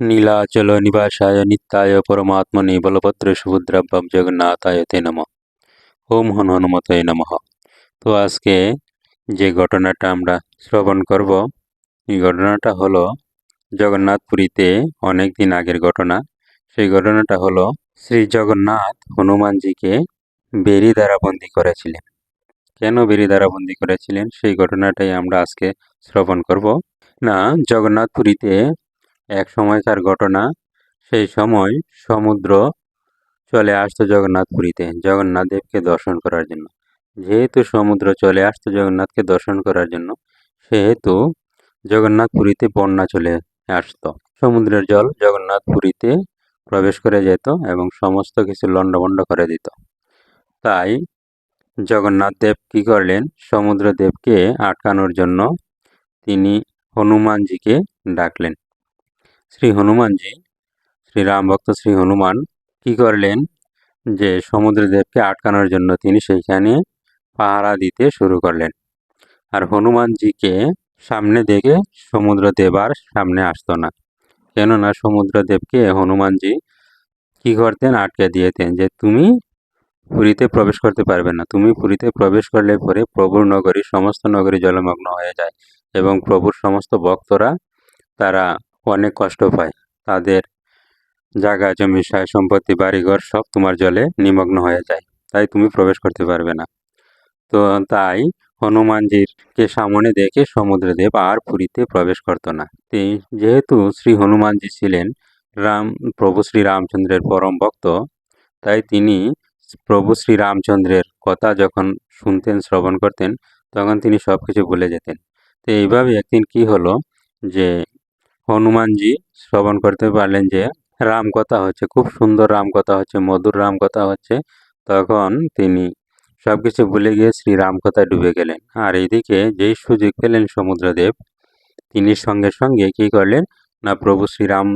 নীলাচল নিবাসায় নিত্যায় পরমাত্মনে বলভদ্র সুভদ্রাভ্যাম জগন্নাথায় তে নম ওম হন হনুমতায় নমঃ তো আজকে যে ঘটনাটা আমরা শ্রবণ করব এই ঘটনাটা হলো জগন্নাথপুরীতে অনেক দিন আগের ঘটনা সেই ঘটনাটা হলো শ্রী জগন্নাথ হনুমানজিকে বেরি দ্বারা বন্দি করেছিলেন কেন বেরি দ্বারা বন্দি করেছিলেন সেই ঘটনাটাই আমরা আজকে শ্রবণ করব না জগন্নাথপুরীতে এক সময়কার ঘটনা। সেই সময় সমুদ্র চলে আসতো জগন্নাথপুরীতে, জগন্নাথ দেবকে দর্শন করার জন্য। যেহেতু সমুদ্র চলে আসতো জগন্নাথকে দর্শন করার জন্য, সেহেতু জগন্নাথপুরীতে বন্যা চলে আসতো। সমুদ্রের জল জগন্নাথপুরীতে প্রবেশ করে যেত এবং সমস্ত কিছু লণ্ডভণ্ড করে দিত। তাই জগন্নাথ দেব কী করলেন, সমুদ্র দেবকে আটকানোর জন্য তিনি হনুমানজিকে ডাকলেন। শ্রী হনুমানজি, শ্রী রাম ভক্ত শ্রী হনুমান কি করলেন যে সমুদ্রদেবকে আটকানোর জন্য তিনি সেইখানে পাহারা দিতে শুরু করলেন। আর হনুমানজিকে সামনে দেখে সমুদ্রদেব আর সামনে আসতো না। কেননা সমুদ্রদেবকে হনুমানজি কি করতেন? আটকে দিয়েতেন যে তুমি পুরীতে প্রবেশ করতে পারবে না। তুমি পুরীতে প্রবেশ করলে পরে প্রভুর নগরী, সমস্ত নগরী জলমগ্ন হয়ে যায় এবং প্রভুর সমস্ত ভক্তরা তারা অনেক কষ্ট পায়। তাদের জায়গা, জমি সায় সম্পত্তি, বাড়িঘর সব তোমার জলে নিমগ্ন হয়ে যায়। তাই তুমি প্রবেশ করতে পারবে না। তো তাই হনুমানজিরকে সামনে দেখে সমুদ্রদেব আর পুরীতে প্রবেশ করতো না। যেহেতু শ্রী হনুমানজি ছিলেন রাম, প্রভু শ্রী রামচন্দ্রের পরম ভক্ত, তাই তিনি প্রভু শ্রী রামচন্দ্রের কথা যখন শুনতেন, শ্রবণ করতেন, তখন তিনি সব কিছু ভুলে যেতেন। তো এইভাবে একদিন কি হলো যে হনুমানজি শ্রবণ করতে পারলেন যে রাম কথা হচ্ছে, খুব সুন্দর রাম কথা হচ্ছে, মধুর রাম কথা হচ্ছে। তখন তিনি সব কিছু ভুলে গিয়ে শ্রী রাম কথায় ডুবে গেলেন। আর এইদিকে যেই সুযোগ পেলেন সমুদ্রদেব, তিনি সঙ্গে সঙ্গে কী করলেন? না, প্রভু শ্রীরাম,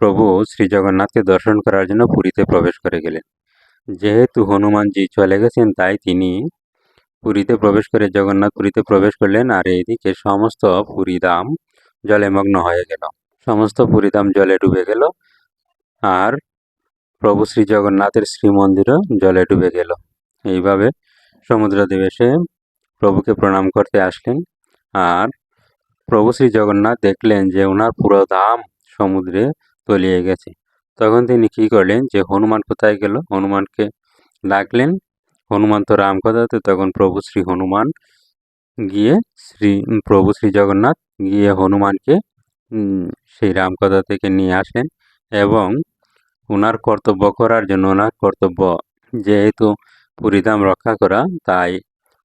প্রভু শ্রী জগন্নাথকে দর্শন করার জন্য পুরীতে প্রবেশ করে গেলেন। যেহেতু হনুমানজি চলে গেছেন, তাই তিনি পুরীতে প্রবেশ করে জগন্নাথ পুরীতে প্রবেশ করলেন। আর এইদিকে সমস্ত পুরী দাম জলে মগ্ন হয়ে গেল। সমস্ত পুরীধাম জলে ডুবে গেল আর প্রভু শ্রী জগন্নাথের শ্রীমন্দিরও জলে ডুবে গেল। এইভাবে সমুদ্রদেব এসে প্রভুকে প্রণাম করতে আসলেন আর প্রভু শ্রী জগন্নাথ দেখলেন যে ওনার পুরো ধাম সমুদ্রে তলিয়ে গেছে। তখন তিনি কি করলেন যে হনুমান কোথায় গেল? হনুমানকে ডাকলেন। হনুমান তো রাম কথাতে তখন প্রভু শ্রী হনুমান গিয়ে শ্রী প্রভু শ্রী জগন্নাথ গিয়ে হনুমানকে সেই রামকথা থেকে নিয়ে আসেন এবং ওনার কর্তব্য করার জন্য ওনার কর্তব্য যেহেতু পুরীধাম রক্ষা করা, তাই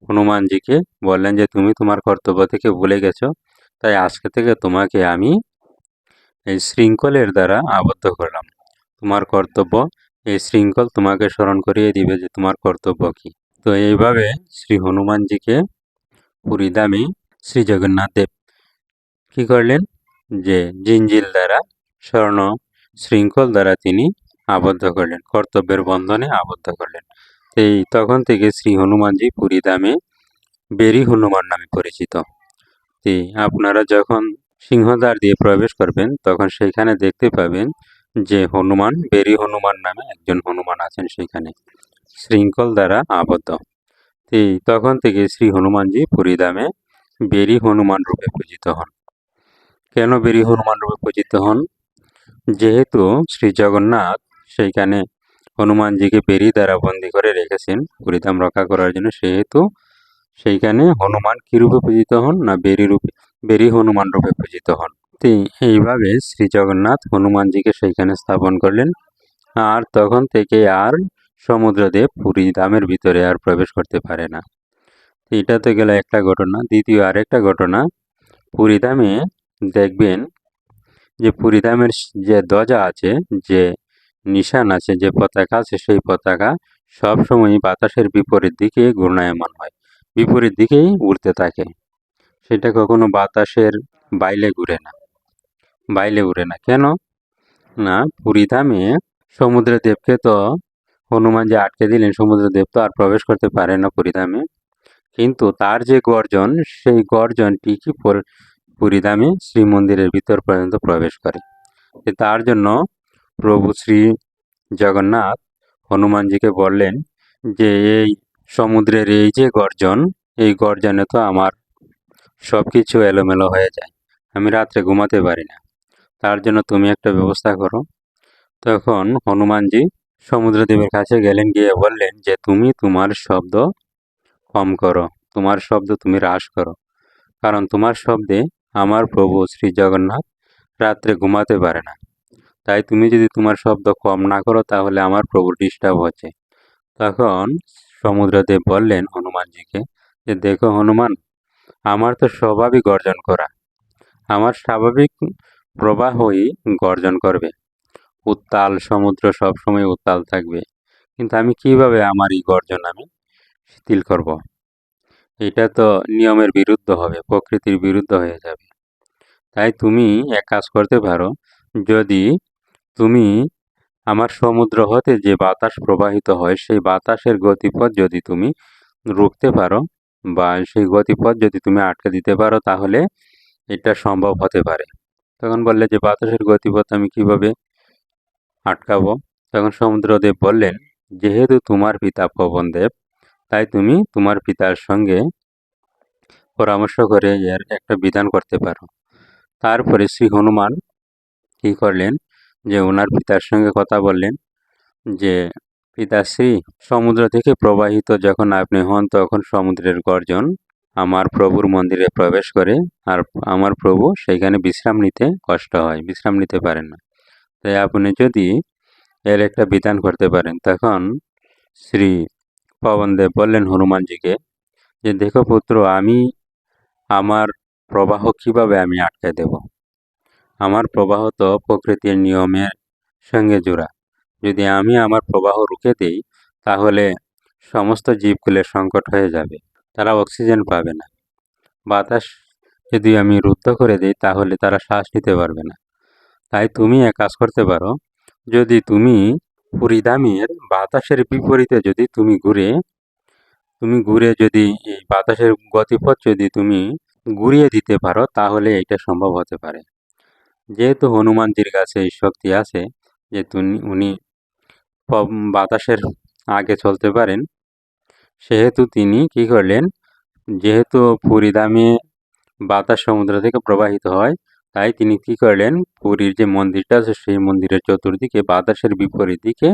হনুমানজিকে বললেন যে, তুমি তোমার কর্তব্য থেকে ভুলে গেছো, তাই আজকে থেকে তোমাকে আমি এই শৃঙ্খলের দ্বারা আবদ্ধ করলাম। তোমার কর্তব্য এই শৃঙ্খল তোমাকে স্মরণ করিয়ে দিবে যে, তোমার কর্তব্য কী? তো এইভাবে শ্রী হনুমানজিকে পুরীধামে শ্রী জগন্নাথ দেব কী করলেন যে জিঞ্জিল দ্বারা স্বর্ণ শৃঙ্খল দ্বারা তিনি আবদ্ধ করলেন কর্তব্যের বন্ধনে আবদ্ধ করলেন এই তখন থেকে শ্রী হনুমানজি পুরীধামে বেরি হনুমান নামে পরিচিত আপনারা যখন সিংহদ্বার দিয়ে প্রবেশ করবেন তখন সেখানে দেখতে পাবেন যে হনুমান বেরি হনুমান নামে একজন হনুমান আছেন সেখানে শৃঙ্খল দ্বারা আবদ্ধ এই তখন থেকে শ্রী হনুমানজি পুরীধামে বেরি হনুমান রূপে পূজিত হন। কেন বেরি হনুমান রূপে পূজিত হন? যেহেতু শ্রী জগন্নাথ সেইখানে হনুমানজিকে বেরি দ্বারা বন্দি করে রেখেছেন পুরীধাম রক্ষা করার জন্য, সেহেতু সেইখানে হনুমান কী রূপে পূজিত হন না বেরি রূপে, বেরি হনুমান রূপে পূজিত হন? এইভাবে শ্রী জগন্নাথ হনুমানজিকে সেইখানে স্থাপন করলেন। আর তখন থেকে আর সমুদ্রদেব পুরী ধামের ভিতরে আর প্রবেশ করতে পারে না। এটা তো গেল একটা ঘটনা। দ্বিতীয় আরেকটা ঘটনা, পুরী ধামে দেখবেন যে পুরীধামের যে ধ্বজা আছে, যে নিশান আছে, যে পতাকা আছে, সেই পতাকা সবসময় বাতাসের বিপরীত দিকে ঘূর্ণায়মান হয়। বিপরীত দিকেই উড়তে থাকে। সেটা কখনো বাতাসের বাইলে ঘুরে না। বাইলে উড়ে না। কেন? না পুরীধামে সমুদ্রদেবকে তো হনুমান যে আটকে দিলেন সমুদ্রদেব তো আর প্রবেশ করতে পারে না পুরীধামে। কিন্তু তার যে গর্জন, সেই গর্জন ঠিকই পুরীধামে শ্রীমন্দিরের ভিতর পর্যন্ত প্রবেশ করে। তার জন্য প্রভু শ্রী জগন্নাথ হনুমানজিকে বললেন যে, এই সমুদ্রের এই যে গর্জন, এই গর্জনে তো আমার সব কিছু এলোমেলো হয়ে যায়। আমি রাত্রে ঘুমাতে পারি না। তার জন্য তুমি একটা ব্যবস্থা করো। তখন হনুমানজি সমুদ্রদেবের কাছে গেলেন গিয়ে বললেন যে, তুমি তোমার শব্দ কম করো। তোমার শব্দ তুমি হ্রাস করো। কারণ তোমার শব্দে আমার প্রভু শ্রী জগন্নাথ রাত্রে ঘুমাতে পারে না। তাই তুমি যদি তোমার শব্দ কম না করো, তাহলে আমার প্রভু ডিস্টার্ব হচ্ছে। তখন সমুদ্রদেব বললেন হনুমানজিকে যে, দেখো হনুমান, আমার তো স্বভাবই গর্জন করা। আমার স্বাভাবিক প্রবাহই গর্জন করবে। উত্তাল, সমুদ্র সবসময় উত্তাল থাকবে। কিন্তু আমি কীভাবে আমার এই গর্জন আমি শিথিল করব। এটা তো নিয়মের বিরুদ্ধ হবে, প্রকৃতির বিরুদ্ধ হয়ে যাবে। তাই তুমি এক কাজ করতে পারো, যদি তুমি আমার সমুদ্র হতে যে বাতাস প্রবাহিত হয়, সেই বাতাসের গতিপথ যদি তুমি রুখতে পারো বা সেই গতিপথ যদি তুমি আটকে দিতে পারো, তাহলে এটা সম্ভব হতে পারে। তখন বললে যে বাতাসের গতিপথ আমি কীভাবে আটকাবো। তখন সমুদ্রদেব বললেন, যেহেতু তোমার পিতা পবনদেব তাই তুমি তোমার পিতার সঙ্গে পরামর্শ করে এর একটা বিধান করতে পারো। তারপরে শ্রী হনুমান কী করলেন, যে ওনার পিতার সঙ্গে কথা বললেন, যে পিতাশ্রী সমুদ্র থেকে প্রবাহিত যখন আপনি হন, তখন সমুদ্রের গর্জন আমার প্রভুর মন্দিরে প্রবেশ করে, আর আমার প্রভু সেইখানে বিশ্রাম নিতে কষ্ট হয়, বিশ্রাম নিতে পারেন না। তাই আপনি যদি এর একটা বিধান করতে পারেন, তখন শ্রী পবনদেব বললেন হনুমানজিকে যে, দেখো পুত্র, আমি আমার প্রবাহ কীভাবে আমি আটকে দেব? আমার প্রবাহ তো প্রকৃতির নিয়মের সঙ্গে জোড়া। যদি আমি আমার প্রবাহ রুখে দিই, তাহলে সমস্ত জীবগুলোর সংকট হয়ে যাবে। তারা অক্সিজেন পাবে না। বাতাস যদি আমি রুদ্ধ করে দিই, তাহলে তারা শ্বাস নিতে পারবে না। তাই তুমি এক কাজ করতে পারো, যদি তুমি পরিধামের বাতাসের বিপরীতে যদি তুমি ঘুরে তুমি ঘুরে যদি এই বাতাসের গতিপথ যদি তুমি ঘুরিয়ে দিতে পারো, তাহলে এটা সম্ভব হতে পারে। যেহেতু হনুমানজির কাছে এই শক্তি আছে যে তুমি উনি বাতাসের আগে চলতে পারেন, সেহেতু তিনি কি করলেন, যেহেতু পুরীদামে বাতাস সমুদ্র থেকে প্রবাহিত হয় তাই তিনি কি করলেন? পুরীর যে মন্দিরটা আছে, সেই মন্দিরের চতুর্দিকে, বাতাসের বিপরীত দিকে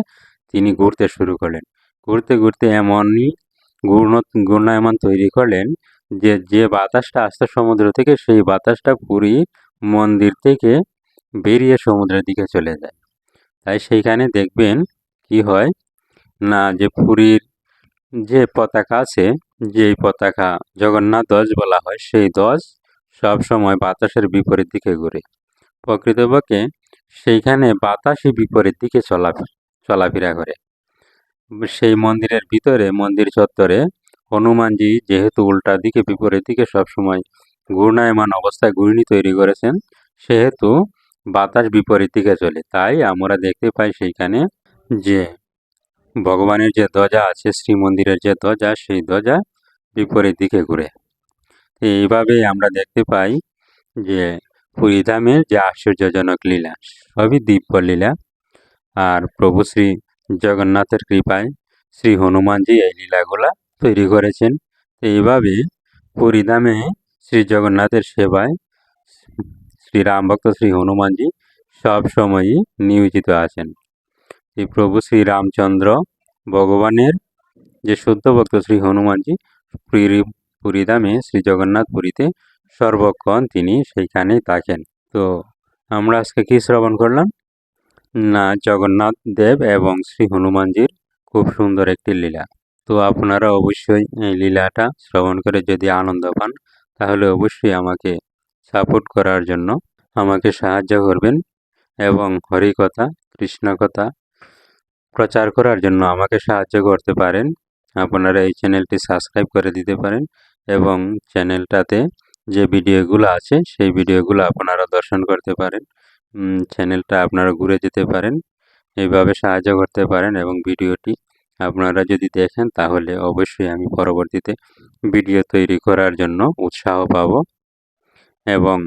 তিনি ঘুরতে শুরু করলেন। ঘুরতে ঘুরতে এমনই ঘূর্ণ, ঘূর্ণায়মান তৈরি করলেন যে যে বাতাসটা আসতো সমুদ্র থেকে, সেই বাতাসটা পুরী মন্দির থেকে বেরিয়ে সমুদ্রের দিকে চলে যায়। তাই সেইখানে দেখবেন কি হয়? না, যে পুরীর যে পতাকা আছে, যেই পতাকা জগন্নাথ ধ্বজ বলা হয়, সেই ধ্বজ সব সময় বাতাসের বিপরীত দিকে ঘুরে। প্রকৃতপক্ষে সেইখানে বাতাসই বিপরীত দিকে চলা, চলাফেরা করে। সেই মন্দিরের ভিতরে, মন্দির চত্বরে হনুমানজি যেহেতু উল্টা দিকে, বিপরীত দিকে সবসময় ঘূর্ণায়মান অবস্থায় ঘূর্ণি তৈরি করেছেন, সেহেতু বাতাস বিপরীত দিকে চলে। তাই আমরা দেখতে পাই সেইখানে যে ভগবানের যে ধ্বজা আছে, শ্রীমন্দিরের যে ধ্বজা, সেই ধ্বজা বিপরীত দিকে ঘুরে। এইভাবেই আমরা দেখতে পাই যে পুরীধামের যে আশ্চর্যজনক লীলা, সবই দিব্য লীলা। আর প্রভু শ্রী জগন্নাথের কৃপায় শ্রী হনুমানজি এই লীলাগুলা তৈরি করেছেন। এইভাবে পুরীধামে শ্রী জগন্নাথের সেবায় শ্রী রামভক্ত শ্রী হনুমানজি সব সময়ই নিয়োজিত আছেন। এই প্রভু শ্রী রামচন্দ্র ভগবানের যে শুদ্ধ ভক্ত শ্রী হনুমানজি পুরীধামে শ্রী জগন্নাথ পুরীতে সর্বক্ষণ তিনি সেইখানেই থাকেন। তো আমরা আজকে কী শ্রবণ করলাম? না, জগন্নাথ দেব এবং শ্রী হনুমানজির খুব সুন্দর একটি লীলা। তো আপনারা অবশ্যই এই লীলাটা শ্রবণ করে যদি আনন্দ পান, তাহলে অবশ্যই আমাকে সাপোর্ট করার জন্য আমাকে সাহায্য করবেন এবং হরিকথা, কৃষ্ণকথা প্রচার করার জন্য আমাকে সাহায্য করতে পারেন। আপনারা এই চ্যানেলটি সাবস্ক্রাইব করে দিতে পারেন এবং চ্যানেলটাতে যে ভিডিওগুলো আছে, সেই ভিডিওগুলো আপনারা দর্শন করতে পারেন। চ্যানেলটা আপনারা ঘুরে যেতে পারেন, এইভাবে সাহায্য করতে পারেন এবং ভিডিওটি আপনারা যদি দেখেন, তাহলে অবশ্যই আমি পরবর্তীতে ভিডিও তৈরি করার জন্য উৎসাহ পাব এবং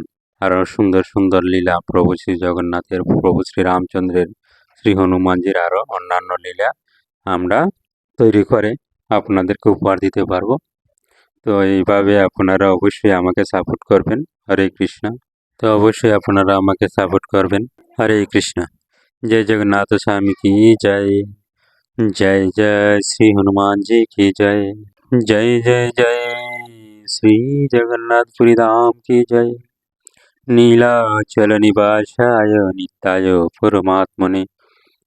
আরও সুন্দর সুন্দর লীলা, প্রভু শ্রী জগন্নাথের, প্রভু শ্রী রামচন্দ্রের, শ্রী হনুমানজির আরও অন্যান্য লীলা আমরা তৈরি করে আপনাদেরকে উপহার দিতে পারব। তো এইভাবে আপনারা অবশ্যই আমাকে সাপোর্ট করবেন। হরে কৃষ্ণ। তো অবশ্যই আপনারা আমাকে সাপোর্ট করবেন। হরে কৃষ্ণ। জয় জগন্নাথ স্বামী কি জয়। জয় জয় শ্রী হনুমান জি কি জয়। জয় জয় জয় শ্রী জগন্নাথপুরী ধাম কি জয়। নীলাচল নিবাসায় নিত্যায় পরমাত্মনে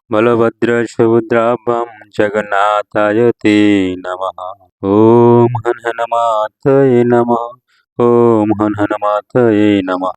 বলভদ্র সুভদ্রাভ্যম জগন্নাথায় তে নমঃ ওম হন হনুমাতয়ে নমঃ ওম হন হনুমাতয়ে নমঃ